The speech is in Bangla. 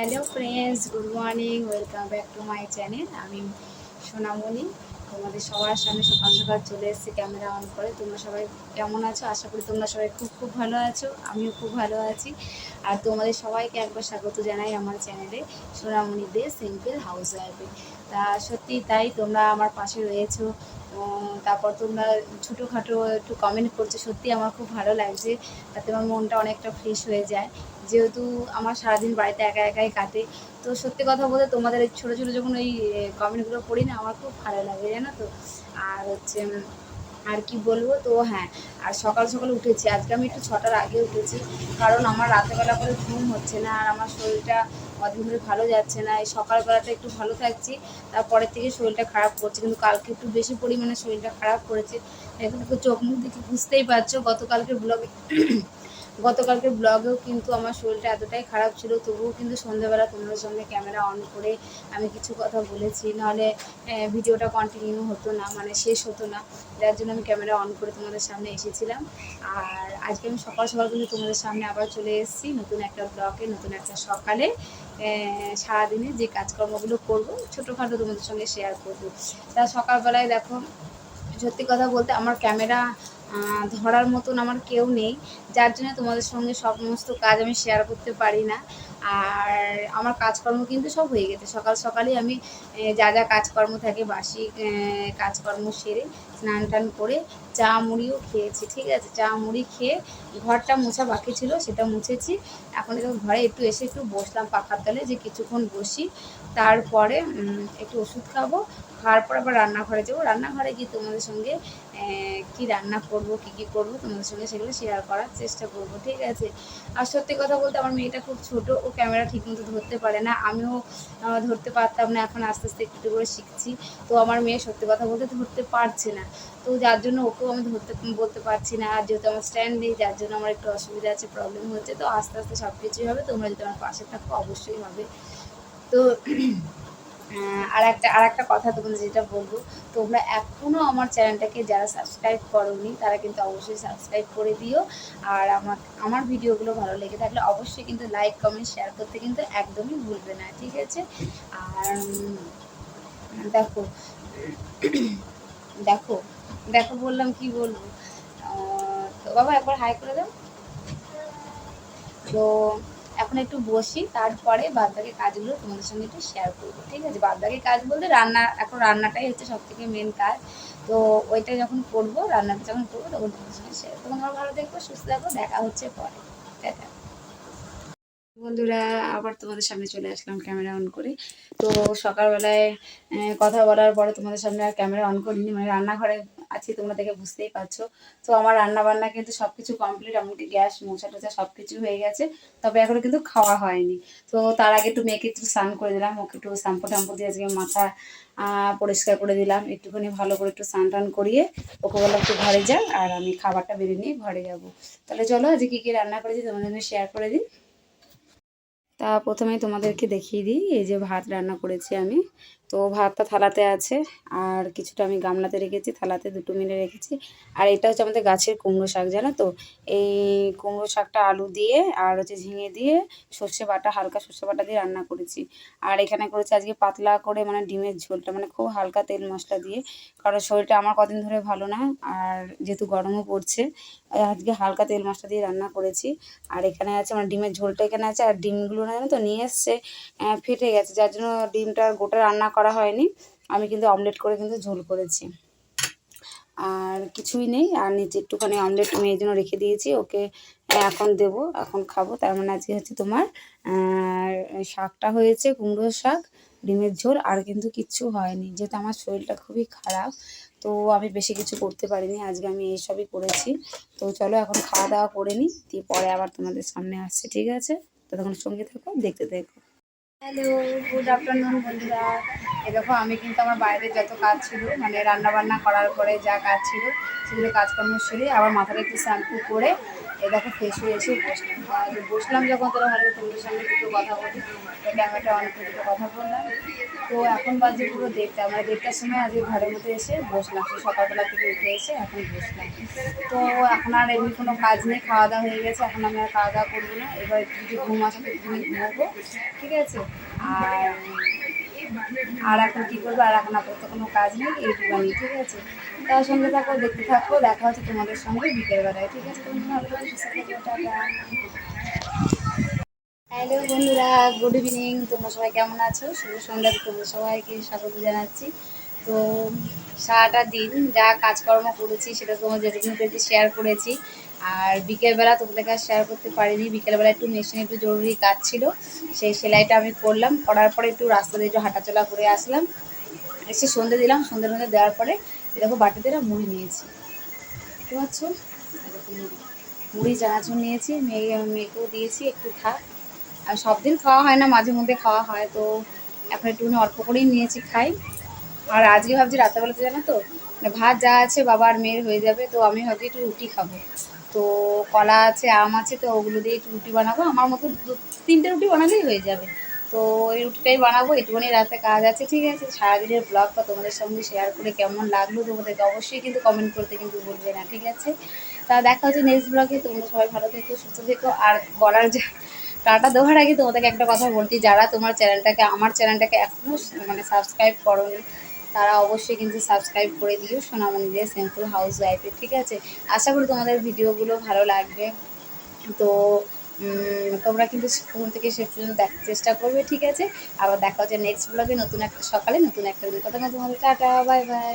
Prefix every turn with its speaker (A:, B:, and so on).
A: Hello friends good morning welcome back to my channel আমি সোনামণি। তোমাদের সবার সামনে সকাল সকাল চলে এসেছি ক্যামেরা অন করে। তোমরা সবাই কেমন আছো? আশা করি তোমরা সবাই খুব খুব ভালো আছো। আমিও খুব ভালো আছি। আর তোমাদের সবাইকে একবার স্বাগত জানাই আমার চ্যানেলে সোনামণি দে সিম্পল হাউস ওয়াইফে তা সত্যি তাই তোমরা আমার পাশে রয়েছো। তারপর তোমরা ছোটোখাটো একটু কমেন্ট করছ। সত্যি আমার খুব ভালো লাগছে। তাতে আমার মনটা অনেকটা ফ্রেশ হয়ে যায়। যেহেতু আমার সারাদিন বাড়িতে একা একাই কাটে, তো সত্যি কথা বলতে তোমাদের এই ছোটো ছোটো যখন ওই কমেন্টগুলো পড়ি না, আমার খুব ভালো লাগে, জানো তো? আর হচ্ছে আর কি বলব? তো হ্যাঁ আর সকাল সকাল উঠেছি। আজকে আমি একটু ছটার আগে উঠেছি, কারণ আমার রাতেরবেলা করে ঘুম হচ্ছে না, আর আমার শরীরটা কদিন ধরে ভালো যাচ্ছে না। এই সকালবেলাটা একটু ভালো থাকছি, তারপরের থেকে শরীরটা খারাপ করছে, কিন্তু কালকে একটু বেশি পরিমাণে শরীরটা খারাপ করেছে। এখন চোখ মুখ দেখে বুঝতেই পারছ গতকালকে ব্লগে গতকালকে ব্লগেও কিন্তু আমার শরীরটা এতটাই খারাপ ছিল, তবুও কিন্তু সন্ধ্যেবেলা তোমাদের সঙ্গে ক্যামেরা অন করে আমি কিছু কথা বলেছি। নাহলে ভিডিওটা কন্টিনিউ হতো না মানে শেষ হতো না। যার জন্য আমি ক্যামেরা অন করে তোমাদের সামনে এসেছিলাম। আর আজকে আমি সকাল সকাল কিন্তু তোমাদের সামনে আবার চলে এসেছি নতুন একটা ব্লগে নতুন একটা সকালে। সারাদিনে যে কাজকর্মগুলো করব, ছোটোখাটো তোমাদের সঙ্গে শেয়ার করব। তা সকালবেলায় দেখো, সত্যি কথা বলতে আমার ক্যামেরা ধরার মতন আমার কেউ নেই। যার জন্য তোমাদের সঙ্গে সমস্ত কাজ আমি শেয়ার করতে পারি না। আর আমার কাজকর্ম কিন্তু সব হয়ে গেছে। সকাল সকালেই আমি যা যা কাজকর্ম থাকে বাসি কাজকর্ম সেরে স্নান টান করে চা মুড়িও খেয়েছি, ঠিক আছে? চা মুড়ি খেয়ে ঘরটা মোছা বাকি ছিল, সেটা মুছেছি। এখন ঘরে একটু এসে একটু বসলাম পাখার তলে, যে কিছুক্ষণ বসি। তারপরে একটু ওষুধ খাব, খাওয়ার পর আবার রান্নাঘরে যাব। রান্নাঘরে গিয়ে তোমাদের সঙ্গে কি রান্না করব, কি কি করব, তোমাদের সঙ্গে সেগুলো শেয়ার করার চেষ্টা করব, ঠিক আছে? আর সত্যি কথা বলতে আমার মেয়েটা খুব ছোট ক্যামেরা ঠিকমতো ধরতে পারে না, আমিও ধরতে পারতাম না, এখন আস্তে আস্তে একটু করে শিখছি। তো আমার মেয়ে সত্যি কথা বলতে ধরতে পারছে না। তো যার জন্য ওকেও আমি ধরতে, বলতে পারছি না। আর যেহেতু আমার স্ট্যান্ড নেই, যার জন্য আমার একটু অসুবিধা আছে প্রবলেম হচ্ছে, তো আস্তে আস্তে সব কিছুই হবে। তোমরা যদি আমার পাশে থাকো, অবশ্যই হবে। তো আর একটা আর একটা কথা তোমাদের যেটা বলব, তোমরা এখনও আমার চ্যানেলটাকে যারা সাবস্ক্রাইব করোনি, তারা কিন্তু অবশ্যই সাবস্ক্রাইব করে দিও। আর আমার আমার ভিডিওগুলো ভালো লেগে থাকলে অবশ্যই কিন্তু লাইক কমেন্ট শেয়ার করতে কিন্তু একদমই ভুলবে না, ঠিক আছে? আর দেখো দেখো দেখো বললাম কি বলব? তো বাবা একবার হাই করে দাও। তো এখন একটু বসি, তারপরে বাদ বাকি কাজগুলো তোমাদের সঙ্গে একটু শেয়ার করব, ঠিক আছে? বাদ বাকি কাজ বলতে রান্না, এখন রান্নাটাই হচ্ছে সব থেকে মেন কাজ। তো ওইটা যখন করব, রান্নাটা যখন করব, তখন তোমাদের সঙ্গে শেয়ার তখন আমার ভালো দেখব সুস্থ থাকব দেখা হচ্ছে পরে। বন্ধুরা, আবার তোমাদের সামনে চলে আসলাম ক্যামেরা অন করে। তো সকালবেলায় কথা বলার পরে তোমাদের সামনে আর ক্যামেরা অন করিনি মানে রান্নাঘরে আছি, তোমরা দেখে বুঝতেই পারছ। তো আমার রান্না বান্না কিন্তু সব কিছু কমপ্লিট এমনকি গ্যাস মোছা টোছা সব কিছু হয়ে গেছে। তবে এখনও কিন্তু খাওয়া হয়নি। তো তার আগে একটু মেয়েকে একটু স্নান করে দিলাম, ওকে একটু শ্যাম্পু ট্যাম্পু দিয়ে আজকে মাথা পরিষ্কার করে দিলাম। একটুখানি ভালো করে একটু স্নান টান করিয়ে ওকে বললাম একটু ঘরে যা আর আমি খাবারটা বেড়ে নিয়ে ঘরে যাব। তাহলে চলো, আজকে কী কী রান্না করেছি তোমাদের সঙ্গে শেয়ার করে দিই। তা প্রথমে তোমাদেরকে দেখিয়ে দিই, এই যে ভাত রান্না করেছি আমি। তো ভাতটা থালাতে আছে, আর কিছুটা আমি গামলাতে রেখেছি, থালাতে দুটো মিলে রেখেছি। আর এটা হচ্ছে আমাদের গাছের কুমড়ো শাক, জানো তো? এই কুমড়ো শাকটা আলু দিয়ে আর হচ্ছে ঝিঙে দিয়ে সর্ষে বাটা, হালকা সর্ষে বাটা দিয়ে রান্না করেছি। আর এখানে করেছি আজকে পাতলা করে মানে ডিমের ঝোলটা মানে খুব হালকা তেল মশলা দিয়ে। কারণ শরীরটা আমার কদিন ধরে ভালো না, আর যেহেতু গরমও পড়ছে আজকে হালকা তেল মশলা দিয়ে রান্না করেছি। আর এখানে আছে মানে ডিমের ঝোলটা এখানে আছে, আর ডিমগুলো না জানো তো নিয়ে এসছে ফেটে গেছে, যার জন্য ডিমটা গোটা রান্না করা হয়নি। আমি কিন্তু অমলেট করে কিন্তু ঝোল করেছি। আর কিছুই নেই, আর নিচে একটুখানি অমলেট মেয়ের জন্য রেখে দিয়েছি, ওকে এখন দেব, এখন খাব। তার মানে আজকে হচ্ছে তোমার শাকটা হয়েছে কুমড়োর শাক, ডিমের ঝোল, আর কিন্তু কিচ্ছু হয়নি। যেহেতু আমার শরীরটা খুবই খারাপ, তো আমি বেশি কিছু করতে পারিনি। আজকে আমি এইসবই করেছি। তো চলো এখন খাওয়া দাওয়া করে নিই, দিয়ে পরে আবার তোমাদের সামনে আসছে, ঠিক আছে? ততক্ষণ সঙ্গে থাকো, দেখতে থাকো। হ্যালো গুড আফটারনুন বন্ধুরা। এরকম আমি কিন্তু আমার বাইরে যত কাজ ছিল মানে রান্না বান্না করার পরে যা কাজ ছিল, সেগুলো কাজকর্ম সেরে আবার মাথাটা একটু শ্যাম্পু করে দেখো ফ্রেশ হয়ে এসে বসলাম। আর বসলাম যখন তোরা ভালো তোমাদের সঙ্গে দুটো কথা বলি। তো ক্যামেরাটা অন করে দুটো কথা বললাম। তো এখন বাজে পুরো দেড়টা। মানে দেড়টার সময় আজকে ঘরের মধ্যে এসে বসলাম। সে সকালবেলা থেকে উঠে এসে এখন বসলাম। তো এখন আর এমনি কোনো কাজ নেই। খাওয়া দাওয়া হয়ে গেছে। এখন আমি আর খাওয়া দাওয়া করব না। এবার যদি ঘুম আসে ঘুমিয়ে ঘুমাবো। ঠিক আছে? আর আর এখন কী করব? আর এখন আপাতত কোনো কাজ নেই এইটুখানি ঠিক আছে? তার সঙ্গে থাকো, দেখতে থাকো, দেখা হচ্ছে তোমাদের সঙ্গে বিকেলবেলায় ঠিক আছে। হ্যালো বন্ধুরা, গুড ইভিনিং, তোমরা সবাই কেমন আছো? শুভ সন্ধ্যা তোমরা সবাইকে স্বাগত জানাচ্ছি। তো সারাটা দিন যা কাজকর্ম করেছি সেটা তোমার যেটুকু পেরেছি শেয়ার করেছি। আর বিকেলবেলা তোমাদের কাছে শেয়ার করতে পারিনি। বিকেলবেলা একটু মেশিনে একটু জরুরি কাজ ছিল, সেই সেলাইটা আমি করলাম। করার পরে একটু রাস্তা দিয়ে একটু হাঁটাচলা করে আসলাম। এসে সন্ধে দিলাম। সন্ধ্যে মধ্যে দেওয়ার পরে এরকম বাটিতে না মুড়ি নিয়েছি। বুঝতে পারছ মুড়ি। চানাচুর নিয়েছি। মেয়ে, মেয়েকেও দিয়েছি। একটু থাক। আর সব দিন খাওয়া হয় না মাঝে মধ্যে খাওয়া হয়। তো এখন একটুখানি অল্প করেই নিয়েছি খাই। আর আজকে ভাবছি রাত্রেবেলাতে জানো তো মানে ভাত যা আছে বাবার মেয়ের হয়ে যাবে, তো আমি ভাবছি একটু রুটি খাব। তো কলা আছে, আম আছে, তো ওগুলো দিয়ে একটু রুটি বানাবো। আমার মতো দু, তিনটে রুটি বানালেই হয়ে যাবে। তো এই রুটিটাই বানাবো, একটুখানি রাতে কাজ আছে, ঠিক আছে। সারাদিনের ব্লগটা তোমাদের সঙ্গে শেয়ার করে কেমন লাগল তোমাদেরকে অবশ্যই কিন্তু কমেন্ট করতে কিন্তু বলবে না, ঠিক আছে? তা দেখা হচ্ছে নেক্সট ব্লগে তোমরা সবাই ভালো থেকো, সুস্থ থেকো। আর বলার যে, টাটা দেওয়ার আগে তোমাদেরকে একটা কথা বলছি, যারা তোমার চ্যানেলটাকে আমার চ্যানেলটাকে এখনও মানে সাবস্ক্রাইব করোনি তারা অবশ্যই কিন্তু সাবস্ক্রাইব করে দিও সোনামণি দিয়ে সিম্পল হাউস ওয়াইফের ঠিক আছে? আশা করি তোমাদের ভিডিওগুলো ভালো লাগবে। তো তোমরা কিন্তু প্রথম থেকে শেষ পর্যন্ত দেখার চেষ্টা করবে, ঠিক আছে? আবার দেখা হচ্ছে নেক্সট ব্লগে নতুন একটা সকালে নতুন একটা কথা তোমাদের টাটা বাই বাই